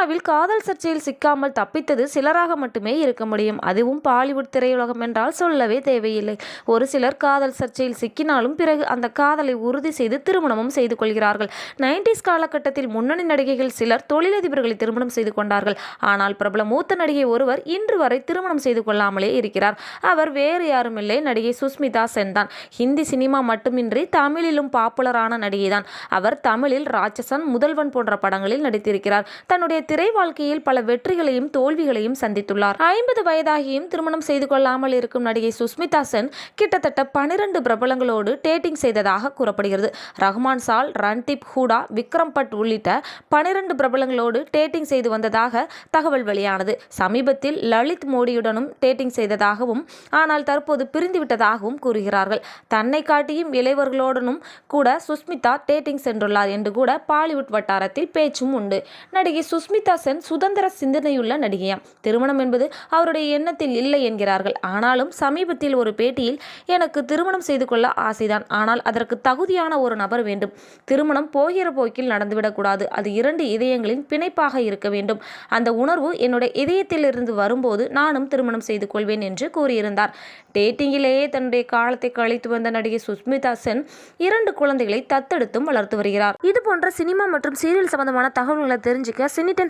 சினிமாவில் காதல் சர்ச்சையில் சிக்காமல் தப்பித்தது சிலராக மட்டுமே இருக்க முடியும். அதுவும் பாலிவுட் திரையுலகம் என்றால் சொல்லவே தேவையில்லை. ஒரு சிலர் காதல் சர்ச்சையில் சிக்கினாலும் பிறகு அந்த காதலை உறுதி செய்து திருமணமும் செய்து கொள்கிறார்கள். நைன்டிஸ் காலகட்டத்தில் முன்னணி நடிகைகள் சிலர் தொழிலதிபர்களை திருமணம் செய்து கொண்டார்கள். ஆனால் பிரபல மூத்த நடிகை ஒருவர் இன்று வரை திருமணம் செய்து கொள்ளாமலே இருக்கிறார். அவர் வேறு யாருமில்லை நடிகை சுஸ்மிதா சென் தான் ஹிந்தி சினிமா மட்டுமின்றி தமிழிலும் பாப்புலரான நடிகைதான். அவர் தமிழில் ராட்சசன் முதல்வன் போன்ற படங்களில் நடித்திருக்கிறார். தன்னுடைய திரை வாழ்க்கையில் பல வெற்றிகளையும் தோல்விகளையும் சந்தித்துள்ளார். ஐம்பது வயதாகியும் திருமணம் செய்து கொள்ளாமல் இருக்கும் நடிகை சுஸ்மிதா சென் கிட்டத்தட்ட பனிரெண்டு பிரபலங்களோடு டேட்டிங் செய்ததாக கூறப்படுகிறது. ரஹ்மான் சால் ரன்தீப் ஹூடா விக்ரம் பட் உள்ளிட்ட பனிரெண்டு பிரபலங்களோடு டேட்டிங் செய்து வந்ததாக தகவல் வெளியானது. சமீபத்தில் லலித் மோடியுடனும் டேட்டிங் செய்ததாகவும் ஆனால் தற்போது பிரிந்துவிட்டதாகவும் கூறுகிறார்கள். தன்னை காட்டியும் இளைவர்களுடனும் கூட சுஸ்மிதா டேட்டிங் சென்றுள்ளார் என்று கூட பாலிவுட் வட்டாரத்தில் பேச்சும் உண்டு. நடிகை சுஸ்மிதா சென் சுதந்திர சிந்தனையுள்ள நடிகையாம். திருமணம் என்பது அவருடைய எண்ணத்தில் இல்லை என்கிறார்கள். ஆனாலும் சமீபத்தில் ஒரு பேட்டியில் எனக்கு திருமணம் செய்து கொள்ள ஆசைதான். ஆனால் அதற்கு தகுதியான ஒரு நபர் வேண்டும். திருமணம் போகிற போக்கில் நடந்துவிடக்கூடாது அது இரண்டு இதயங்களின் பிணைப்பாக இருக்க வேண்டும். அந்த உணர்வு என்னுடைய இதயத்திலிருந்து வரும்போது நானும் திருமணம் செய்து கொள்வேன் என்று கூறியிருந்தார். டேட்டிங்கிலேயே தன்னுடைய காலத்தை கழித்து வந்த நடிகை சுஸ்மிதா சென் இரண்டு குழந்தைகளை தத்தெடுத்தும் வளர்த்து வருகிறார். இது போன்ற சினிமா மற்றும் சீரியல் சம்பந்தமான தகவல்களை தெரிஞ்சுக்க சினிடன்